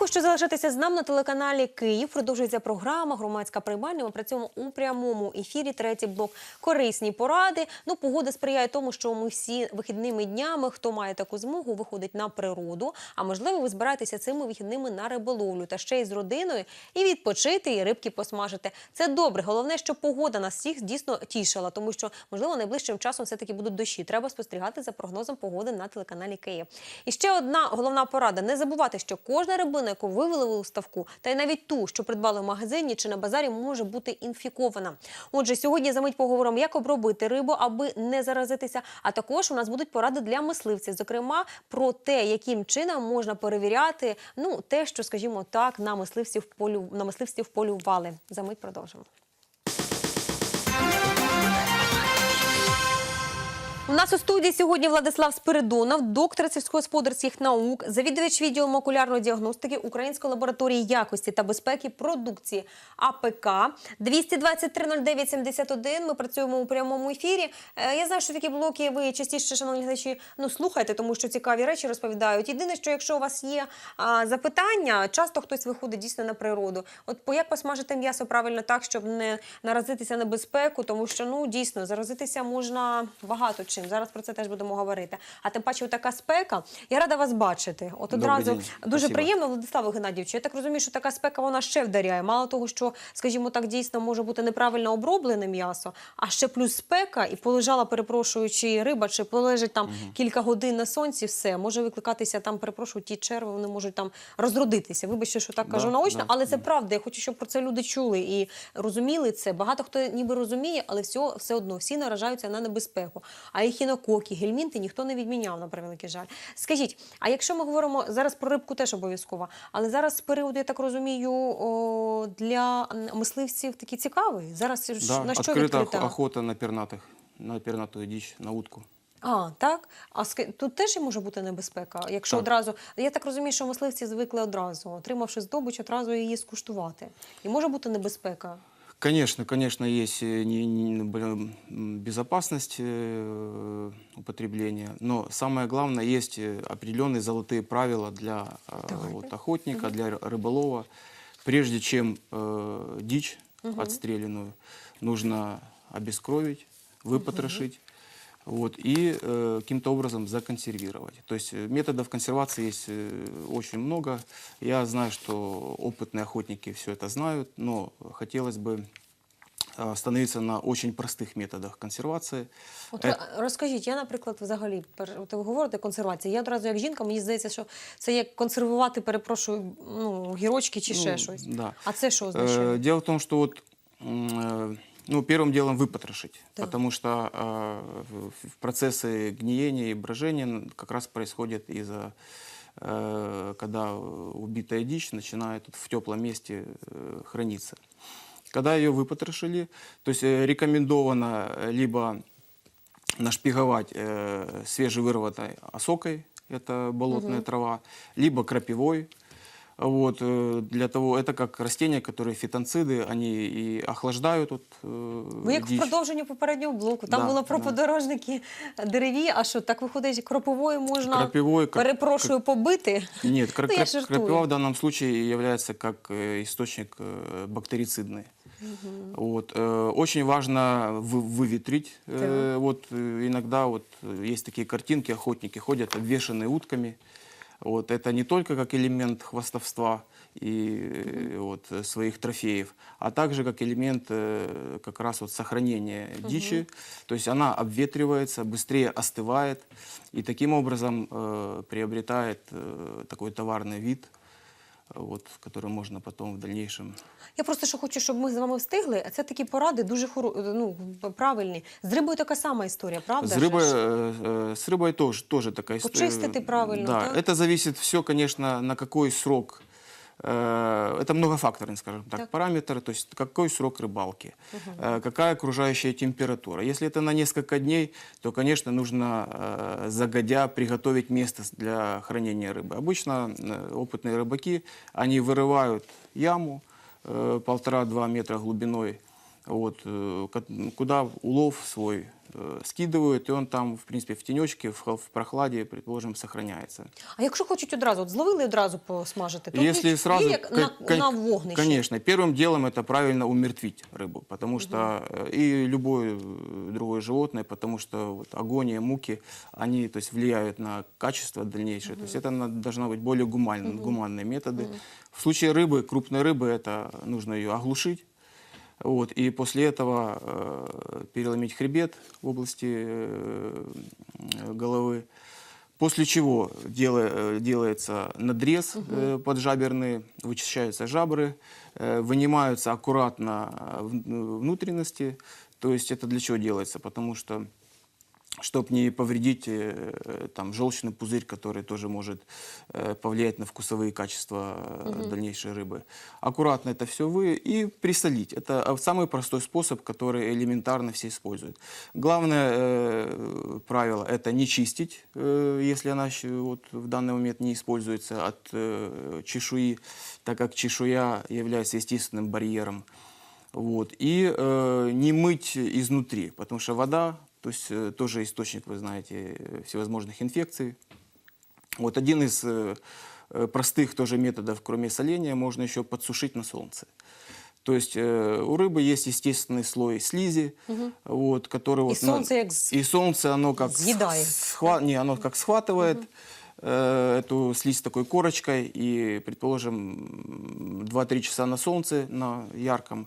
Дякую, що залишаєтеся з нами на телеканалі Київ. Продовжується програма Громадська приймальня. Ми працюємо у прямому ефірі. Третій блок корисні поради. Ну, погода сприяє тому, що ми всі вихідними днями, хто має таку змогу, виходить на природу. А можливо, ви збираєтеся цими вихідними на риболовлю та ще й з родиною і відпочити, і рибки посмажити. Це добре. Головне, що погода нас всіх дійсно тішила, тому що можливо найближчим часом все таки будуть дощі. Треба спостерігати за прогнозом погоди на телеканалі Київ. І ще одна головна порада: не забувати, що кожна рибина, яку вивели у ставку, та й навіть ту, що придбали в магазині чи на базарі, може бути інфікована. Отже, сьогодні за мить поговоримо, як обробити рибу, аби не заразитися. А також у нас будуть поради для мисливців, зокрема про те, яким чином можна перевіряти ну те, що, скажімо так, на мисливців полю на мисливців полювали. За мить продовжимо. У нас у студії сьогодні Владислав Спиридонов, доктор сільськогосподарських наук, завідувач відділу окулярної діагностики Української лабораторії якості та безпеки продукції АПК 223-09-71. Ми працюємо у прямому ефірі. Е, Я знаю, що такі блоки ви частіше, шановні глядачі, ну слухайте, тому що цікаві речі розповідають. Єдине, що якщо у вас є а, запитання, часто хтось виходить дійсно на природу. От як посмажити м'ясо правильно так, щоб не наразитися на безпеку, тому що ну дійсно заразитися можна багато чим. Зараз про це теж будемо говорити. А тим паче, така спека. Я рада вас бачити. От Добрий одразу день. дуже Спасибо. приємно, Владиславу Геннадійовичу. Я так розумію, що така спека вона ще вдаряє. Мало того, що, скажімо так, дійсно може бути неправильно оброблене м'ясо, а ще плюс спека, і полежала, перепрошуючи, риба, чи полежить там кілька годин на сонці, все може викликатися там, перепрошую, ті черви, вони можуть там розродитися. Вибачте, що так Да, кажу наочно, да, але це да. правда. Я хочу, щоб про це люди чули і розуміли це. Багато хто ніби розуміє, але все, все одно всі наражаються на небезпеку. А ехінококи, гельмінти ніхто не відміняв на превеликий жаль. Скажіть, а якщо ми говоримо зараз про рибку, теж обов'язково, але зараз період, я так розумію, о, для мисливців такий цікавий. Зараз Да, на що открыта відкрита? охота на пернатых, на пернатую дичь, на утку. А, так? А тут теж і може бути небезпека, якщо Так. одразу. Я так розумію, що мисливці звикли одразу, отримавши здобич, одразу її скуштувати. І може бути небезпека. Конечно, конечно, есть э, не- не- блин, м, безопасность э, употребления, но самое главное, есть э, определенные золотые правила для э, Давайте. вот, охотника, для р- рыболова. Прежде чем э, дичь отстрелянную нужно обескровить, выпотрошить. Вот, и э, каким-то образом законсервировать. То есть э, методов консервации есть э, очень много. Я знаю, что опытные охотники все это знают, но хотелось бы э, остановиться на очень простых методах консервации. От Е, ви- розкажіть, я, наприклад, взагалі, пер- от ви говорите консервація. Я одразу як жінка, мені здається, що це як консервувати, перепрошую, ну, гірочки чи ще Ну, щось. да. А це що Э, означає? Дело в том, что вот м, э, ну, первым делом выпотрошить, Так. потому что э, в- процессы гниения и брожения как раз происходят из-за э, когда убитая дичь начинает в теплом месте э, храниться. Когда ее выпотрошили, то есть э, рекомендовано либо нашпиговать э, свежевырватой осокой, это болотная трава, либо крапивой. Вот, э, для того, это как растения, которые фитонциды, они и охлаждают вот, э, Ви як в дичь. продовженні попереднього блоку. Там Да, було про да. подорожники дереві, а що так виходить, кроповою можна Кропивой, как- перепрошую побити. Нет, кра- Ну, я кра- жартую. крапива в данном случае является как э, источник э, бактерицидный. Вот, э, очень важно вы- выветрить. Э, вот э, иногда вот э, есть такие картинки, охотники ходят обвешанные утками. Вот, это не только как элемент хвастовства и э, вот, э, своих трофеев, а также как элемент э, как раз вот сохранения дичи. То есть она обветривается, быстрее остывает и таким образом э, приобретает э, такой товарный вид, э, вот, который можно потом в дальнейшем Я просто що хочу, щоб ми з вами встигли. А це такі поради дуже хоро... ну, правильні. З рибою така сама історія, правда? С рыбой, же ж? э, э, с рыбой тоже, тоже такая история. Почистити правильно, Да, так? это зависит все, конечно, на какой срок. Э, Это многофакторный, скажем так, Так. параметр, то есть какой срок рыбалки, э, какая окружающая температура. Если это на несколько дней, то, конечно, нужно э, загодя приготовить место с- для хранения рыбы. Обычно э, опытные рыбаки, они вырывают яму э, полтора-два метра глубиной, вот, э, ко- куда улов свой э, скидывают, и он там, в принципе, в тенечке, в, хол- в прохладе, предположим, сохраняется. А якщо хочуть одразу, от зловили і одразу посмажити, то Если є- сразу, є як на, кон- кон- на вогнищі. конечно, первым делом это правильно умертвить рыбу, потому что э, и любое э, другое животное, потому что вот агония, муки, они, то есть, влияют на качество дальнейшее. То есть это на- должны быть более гуманные, гуманные методы. В случае рыбы, крупной рыбы, это нужно ее оглушить. Вот, и после этого э, переломить хребет в области э, головы. После чего дела- э, делается надрез э, поджаберный, вычищаются жабры, э, вынимаются аккуратно э, вн- внутренности. То есть это для чего делается? Потому что чтобы не повредить э, там желчный пузырь, который тоже может э, повлиять на вкусовые качества э, дальнейшей рыбы. Аккуратно это все вы и присолить. Это э, самый простой способ, который элементарно все используют. Главное э, правило это не чистить, э, если она вот в данный момент не используется от э, чешуи, так как чешуя является естественным барьером. Вот. И э, не мыть изнутри, потому что вода, то есть э, тоже источник, вы знаете, э, всевозможных инфекций. Вот один из э, простых тоже методов, кроме соления, можно еще подсушить на солнце. То есть э, у рыбы есть естественный слой слизи, вот, который вот на- солнце як з- и солнце оно как съедает. схва- не, оно как схватывает э, эту слизь такой корочкой и, предположим, м, 2-3 часа на солнце, на ярком,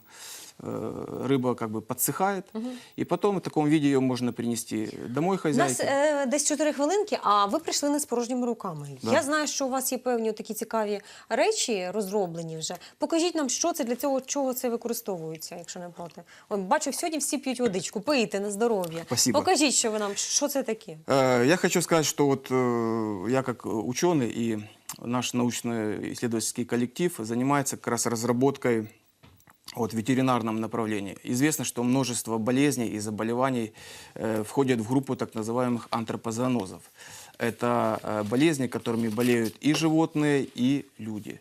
рыба как бы подсыхает, и потом в таком виде ее можно принести домой У нас хозяйке. е, десь 4 хвилинки, а ви прийшли не з порожніми руками. Да. Я знаю, що у вас є певні такі цікаві речі розроблені вже. Покажіть нам, що це для цього, чого це використовується, якщо не проти. От бачу, сьогодні всі п'ють водичку, пийте на здоров'я. Спасибо. Покажіть, що ви нам, що це таке. Э, Я хочу сказать, что вот э, я как ученый и наш научно-исследовательский коллектив занимается как раз разработкой вот, в ветеринарном направлении. Известно, что множество болезней и заболеваний э, входят в группу так называемых антропозоонозов. Это э, болезни, которыми болеют и животные, и люди.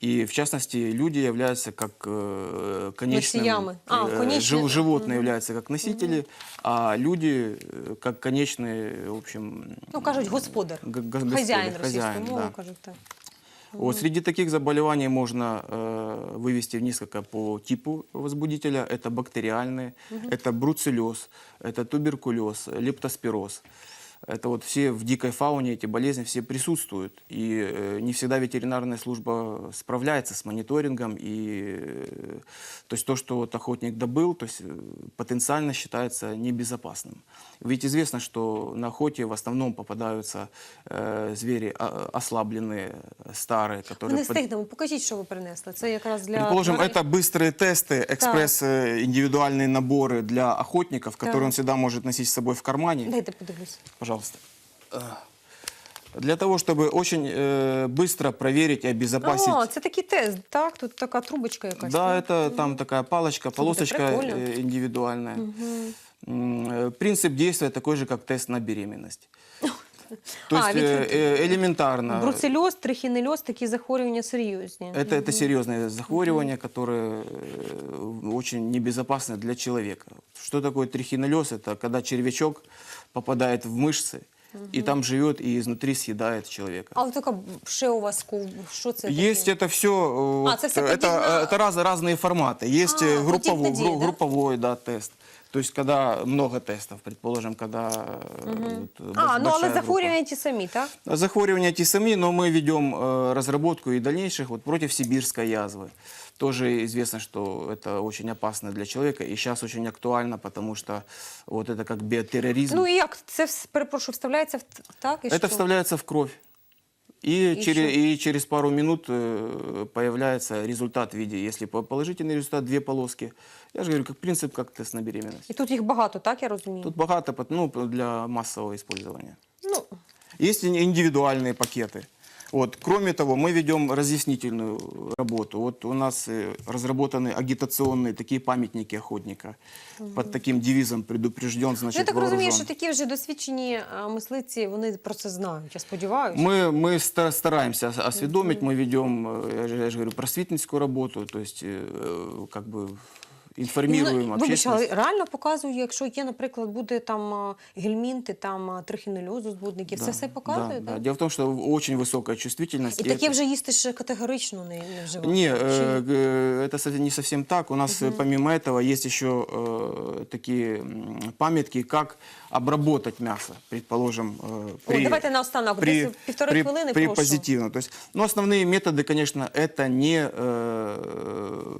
И в частности, люди являются как э, конечным... Носиями. А, э, конечные. жив- животные являются как носители, а люди э, как конечные, в общем... Ну кажуть, господар, г- г- хазяїн господар, російською хазяїн, мовою да. кажуть так. Вот среди таких заболеваний можно э, вывести в несколько по типу возбудителя. Это бактериальные, это бруцеллез, это туберкулез, лептоспироз. Это вот все в дикой фауне эти болезни все присутствуют. И э, не всегда ветеринарная служба справляется с мониторингом. И, э, то есть то, что вот охотник добыл, то есть э, потенциально считается небезопасным. Ведь известно, что на охоте в основном попадаются э, звери а, ослабленные, старые, Ми которые... не под- встигнемо. Покажіть, що ви принесли. Це якраз для Предположим, тварин. это быстрые тесты, экспресс э, индивидуальные наборы для охотников, которые Так. он всегда может носить с собой в кармане. Дайте подивлюсь. Пожалуйста. Э, Для того, чтобы очень э, быстро проверить и обезопасить. О, це такий тест, так? Тут така трубочка якась. Да, так? это там такая палочка, полосочка прикольно. э, индивидуальная. М, э, Принцип действия такой же, как тест на беременность. То А, есть ведь э, э, элементарно. Бруцельоз, трихінельоз, такі захворювання серйозні. Это, это серьезные захворювания, которые э, очень небезопасны для человека. Что такое трихинеллез? Это когда червячок попадает в мышцы, и там живет и изнутри съедает человека. А от така ще у вас ков- що це Есть таке? это все, А, это всё это, подібно- это раз, разные форматы. Есть А, э, групповой, подібно діє, да? групповой да, тест. То есть, когда много тестов, предположим, когда э, вот, А, бо- ну большая але группа. захворювання ті самі, так? Захворювания те самые, но мы ведем э, разработку и дальнейших вот против сибирской язвы. Тоже известно, что это очень опасно для человека, и сейчас очень актуально, потому что вот это как биотерроризм. Ну і як це вс- перепрошую, вставляється в т- так? І это що? вставляется в кровь. И, И через, что? и через пару минут э, появляется результат в виде, если по- положительный результат, две полоски. Я же говорю, как принцип, как тест на беременность. І тут їх багато, так я розумію? Тут богато пот- ну, для массового использования. Ну, Есть и индивидуальные пакеты. Вот. Кроме того, мы ведем разъяснительную работу. Вот у нас э, разработаны агитационные такие памятники охотника. Под таким девизом предупрежден, ну, значит я так розумію, вооружен. що такі вже досвідчені а, мислиці, вони про це знають, я сподіваюся. Мы, мы ста- стараемся ос- осведомить, мы ведем, э, я же, я же говорю, просветительскую работу, то есть э, как бы информируем Ну, Вибач, общественность. але реально показує, якщо є, наприклад, буде там а, гельмінти, там а, трихінельозу збудників, це Да, все показує, да, так? да. Дело в том, что очень высокая чувствительность. І и таке это- вже їсти ще категорично не, не вживати. Не, Чи- э, г- это совсем- не совсем так. У нас э, помимо этого есть еще э, такие м, памятки, как обработать мясо, предположим. э, О, давайте наостанок, десь півтори при, хвилини, при прошу. позитивно. То есть, ну, основные методы, конечно, это не э,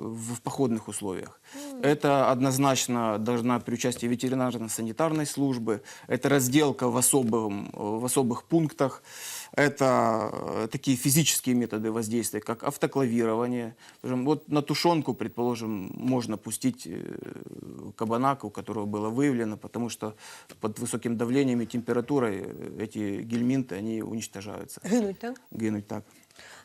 в походных условиях. Это однозначно должна при участии ветеринарно-санитарной службы. Это разделка в, особом, в особых пунктах. Это э, такие физические методы воздействия, как автоклавирование. Вот на тушенку, предположим, можно пустить э, кабана, у которого было выявлено, потому что под высоким давлением и температурой э, эти гельминты, они уничтожаются. Гинуть, так? Гинуть так.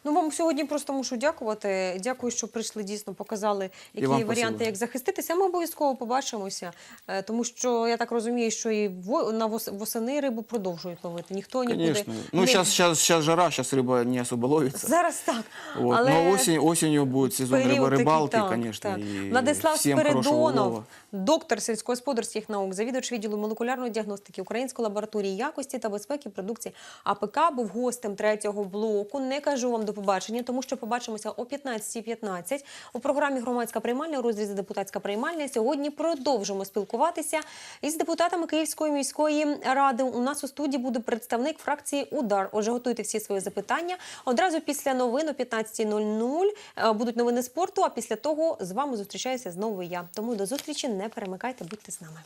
Ну, вам сьогодні просто мушу дякувати. Дякую, що прийшли дійсно, показали, які варіанти, спасибо. як захиститися. Ми обов'язково побачимося, е, тому що я так розумію, що і на восени рибу продовжують ловити. Ніхто нікуди Конечно. Ну, сейчас, сейчас, сейчас жара, сейчас рыба не особо ловится. зараз так. Вот. Але Но осень, осенью будет сезон період такий, рыбалки, так, конечно. Владислав Спиридонов, доктор сільськогосподарських наук, завідувач відділу молекулярної діагностики Української лабораторії якості та безпеки продукції АПК, був гостем третього блоку. Не кажу вам до побачення, тому що побачимося о 15.15 у програмі Громадська приймальня у розрізі депутатська приймальня. Сьогодні продовжимо спілкуватися із депутатами Київської міської ради. У нас у студії буде представник фракції Удар. Отже, готуйте всі свої запитання. Одразу після новин о 15.00 е, будуть новини спорту. А після того з вами зустрічаюся знову я. Тому до зустрічі не перемикайте, будьте з нами.